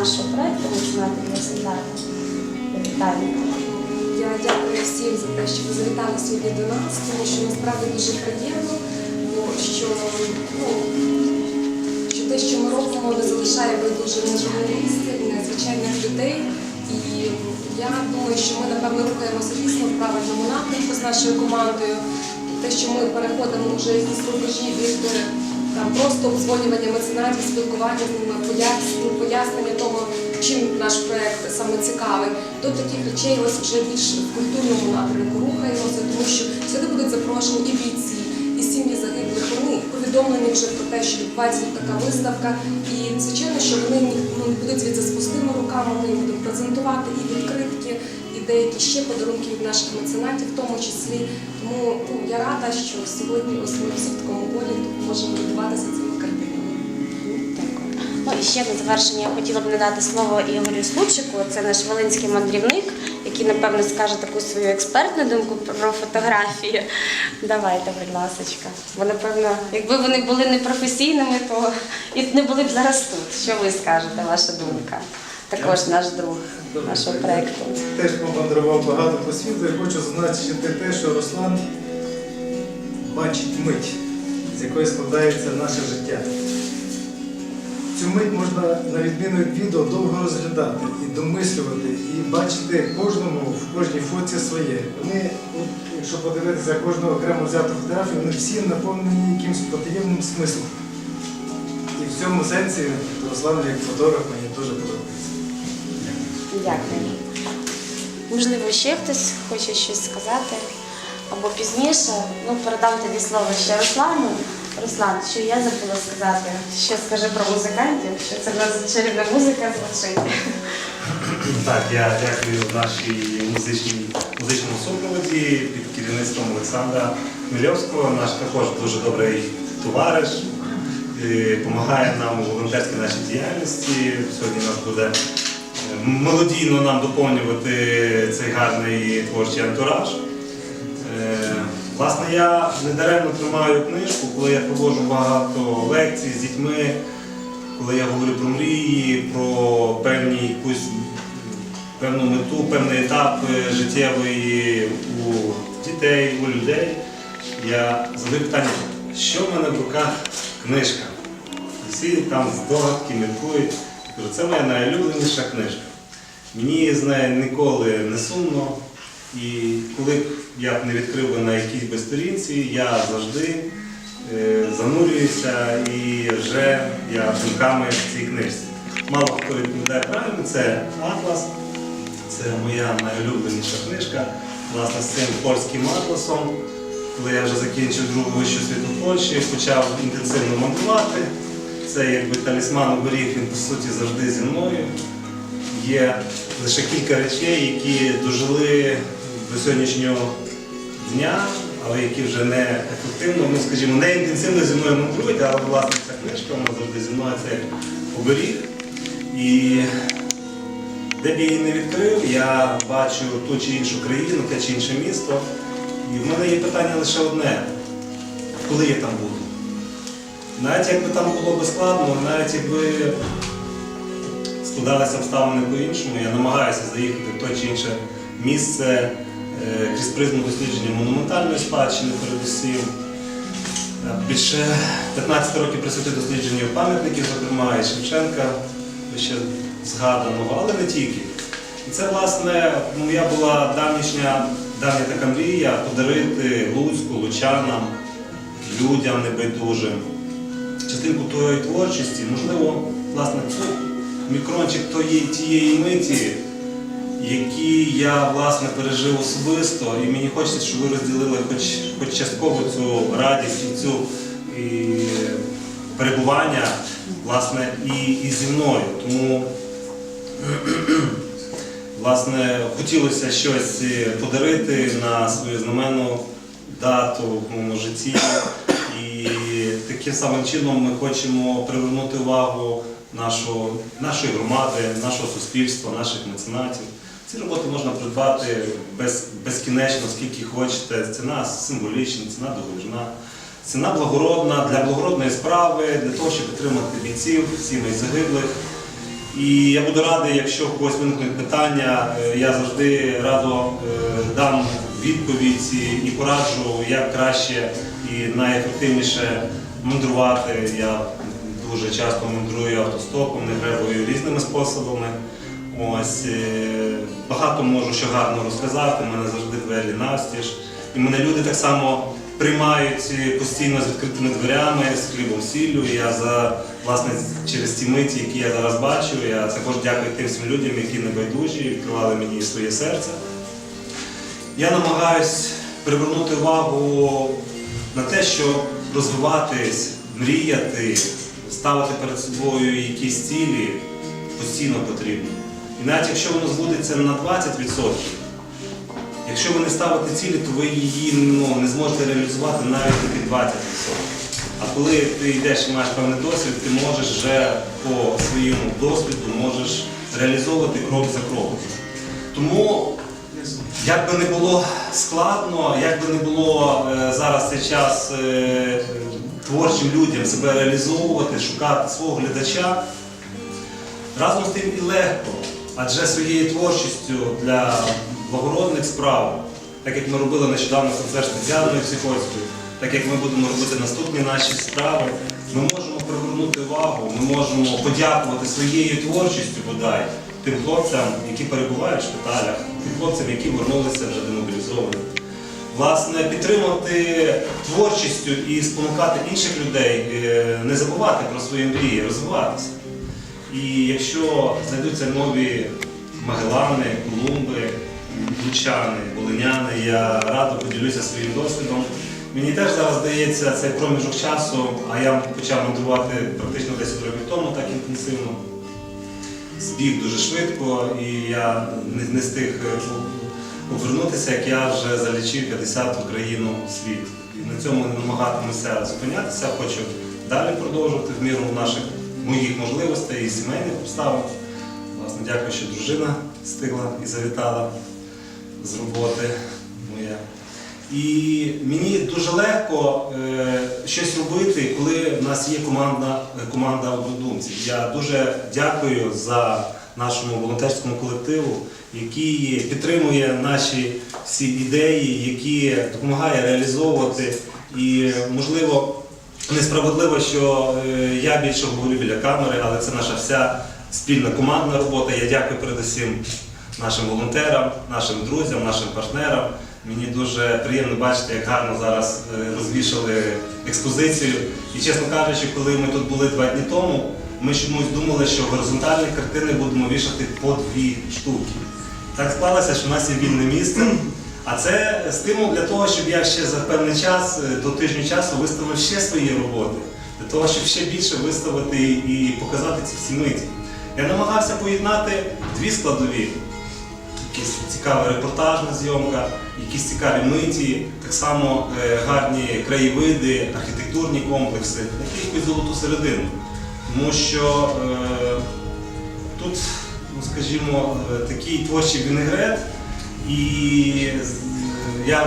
нашого проєкту «Меценати для солдата». Вітаю. Я дякую всім за те, що ви завітали сьогодні до нас, тому що насправді дуже приємно, бо що, ну, що те, що ми робимо, не залишає байдуже не журналістів, не звичайних людей. І я думаю, що ми напевно рухаємося дійсно в правильному напрямку з нашою командою. Те, що ми переходимо вже якісь рубежі від там просто обдзвонювання меценатів, спілкування з ними, пояснення, пояснення того, чим наш проект саме цікавий, до таких речей ось вже більш в культурному напрямку рухаємося, тому що сюди будуть запрошені і бійці, і сім'ї загиблих. Вони повідомлені вже про те, що відбувається така виставка. І звичайно, що вони ні- ну, не будуть звідси з пустими руками, ми їм будемо презентувати і відкритки, деякі ще подарунки від наших меценатів, в тому числі. Тому ну, я рада, що сьогодні ось ми всі такому полі можемо відбуватися цими картинами. Дякую. Ну і ще на завершення я хотіла б надати слово Ігорю Случику. Це наш волинський мандрівник, який напевно скаже таку свою експертну думку про фотографії. Давайте, будь ласочка. Бо напевно, якби вони були непрофесійними, то і не були б зараз тут. Що ви скажете, ваша думка? Також наш друг нашого проєкту. Теж помандрував багато по світу і хочу зазначити те, що Руслан бачить мить, з якої складається наше життя. Цю мить можна, на відміну від відео, довго розглядати і домислювати, і бачити кожному в кожній фоці своє. Вони, якщо подивитися кожну окремо взяту фотографію, вони всі наповнені якимось потаємним смислом. І в цьому сенсі Руслан як фотограф мені дуже подобається. Дякую. Можливо, ще хтось хоче щось сказати або пізніше. Ну, передам тоді слово ще Руслану. Руслан, що я забула сказати? Що скажи про музикантів, що це в нас чарівна музика звучить. Так, я дякую нашій музичній музичному супроводі під керівництвом Олександра Мильовського, наш також дуже добрий товариш, допомагає нам у волонтерській нашій діяльності. Сьогодні у нас буде е, мелодійно нам доповнювати цей гарний творчий антураж. Е, Власне, я недаремно тримаю книжку, коли я проводжу багато лекцій з дітьми, коли я говорю про мрії, про певні якусь певну мету, певний етап е, життєвий у дітей, у людей. Я задаю питання, що в мене в руках книжка? Всі там здогадки міркують. Це моя найулюбленіша книжка. Мені з нею ніколи не сумно. І коли б я б не відкрив би на якійсь би сторінці, я завжди е, занурююся і вже я думками в цій книжці. Мало хто відповідає правильно, це Атлас, це моя найулюбленіша книжка, власне, з цим польським атласом. Коли я вже закінчив другу вищу світу Польщі, почав інтенсивно мандрувати. Це якби талісман оберіг, він по суті завжди зі мною. Є лише кілька речей, які дожили до сьогоднішнього дня, але які вже не ефективно, ну скажімо, не інтенсивно зі мною мандрують, але власне ця книжка, вона завжди зі мною це оберіг. І де б я її не відкрив, я бачу ту чи іншу країну, те чи інше місто. І в мене є питання лише одне: коли я там буду? Навіть якби там було би складно, навіть якби складалися обставини по-іншому, я намагаюся заїхати в те чи інше місце е, крізь призму дослідження монументальної спадщини передусім. Е, Більше 15 років присвятив дослідженню пам'ятників, зокрема і Шевченка, ще згаданого, але не тільки. І це, власне, моя була давнішня, давня така мрія подарити Луцьку, лучанам, людям небайдужим частинку твоєї творчості, можливо, власне, цю мікрончик тої, тієї миті, які я власне пережив особисто, і мені хочеться, щоб ви розділили хоч, хоч частково цю радість і цю і, перебування власне, і, і зі мною. Тому власне, хотілося щось подарити на свою знаменну дату в моєму житті. І таким самим чином ми хочемо привернути увагу нашого, нашої громади, нашого суспільства, наших меценатів. Ці роботи можна придбати без, безкінечно, скільки хочете. Ціна символічна, ціна договірна, ціна благородна для благородної справи, для того, щоб підтримати бійців, сімей загиблих. І я буду радий, якщо у когось виникнуть питання, е, я завжди радо е, дам відповідь і пораджу, як краще і найефективніше мандрувати. Я дуже часто мандрую автостопом, не гребую різними способами. Ось е, багато можу що гарно розказати. Мене завжди двері навстіж. І мене люди так само приймають е, постійно з відкритими дверями, з хлібом сіллю. Я за власне через ті миті, які я зараз бачу, я також дякую тим всім людям, які небайдужі, відкривали мені своє серце. Я намагаюсь привернути увагу на те, що розвиватись, мріяти, ставити перед собою якісь цілі постійно потрібно. І навіть якщо воно збудеться на 20%, якщо ви не ставите цілі, то ви її ну, не зможете реалізувати навіть на під 20%. А коли ти йдеш і маєш певний досвід, ти можеш вже по своєму досвіду можеш реалізовувати крок за кроком. Тому як би не було складно, як би не було е, зараз цей час е, творчим людям себе реалізовувати, шукати свого глядача, разом з тим і легко, адже своєю творчістю для благородних справ, так як ми робили нещодавно концерт з Психольською, так як ми будемо робити наступні наші справи, ми можемо привернути увагу, ми можемо подякувати своєю творчістю бодай тим хлопцям, які перебувають в шпиталях, тим хлопцям, які вернулися вже демобілізовані. Власне, підтримати творчістю і спонукати інших людей, е, не забувати про свої мрії, розвиватися. І якщо знайдуться нові Магелани, Колумби, Лучани, Волиняни, я радо поділюся своїм досвідом. Мені теж зараз здається цей проміжок часу, а я почав мандрувати практично 10 років тому так інтенсивно. Збіг дуже швидко, і я не, не встиг е, повернутися, як я вже залічив 50 Україну світ. І на цьому не намагатимуся зупинятися, хочу далі продовжувати в міру наших моїх можливостей і сімейних обставин. Власне, дякую, що дружина встигла і завітала з роботи моя. І мені дуже легко е, щось робити, коли в нас є команда, команда однодумців. Я дуже дякую за нашому волонтерському колективу, який підтримує наші всі ідеї, які допомагає реалізовувати. І, можливо, несправедливо, що е, я більше говорю біля камери, але це наша вся спільна командна робота. Я дякую передусім нашим волонтерам, нашим друзям, нашим партнерам. Мені дуже приємно бачити, як гарно зараз е, розвішали експозицію. І чесно кажучи, коли ми тут були два дні тому, ми чомусь думали, що горизонтальні картини будемо вішати по дві штуки. Так склалося, що в нас є вільне місце. А це стимул для того, щоб я ще за певний час, е, до тижня часу, виставив ще свої роботи, для того, щоб ще більше виставити і показати ці всі миті. Я намагався поєднати дві складові якась цікава репортажна зйомка, якісь цікаві миті, так само е, гарні краєвиди, архітектурні комплекси, якусь золоту середину. Тому що е, тут, ну, скажімо, е, такий творчий вінегрет, і е, я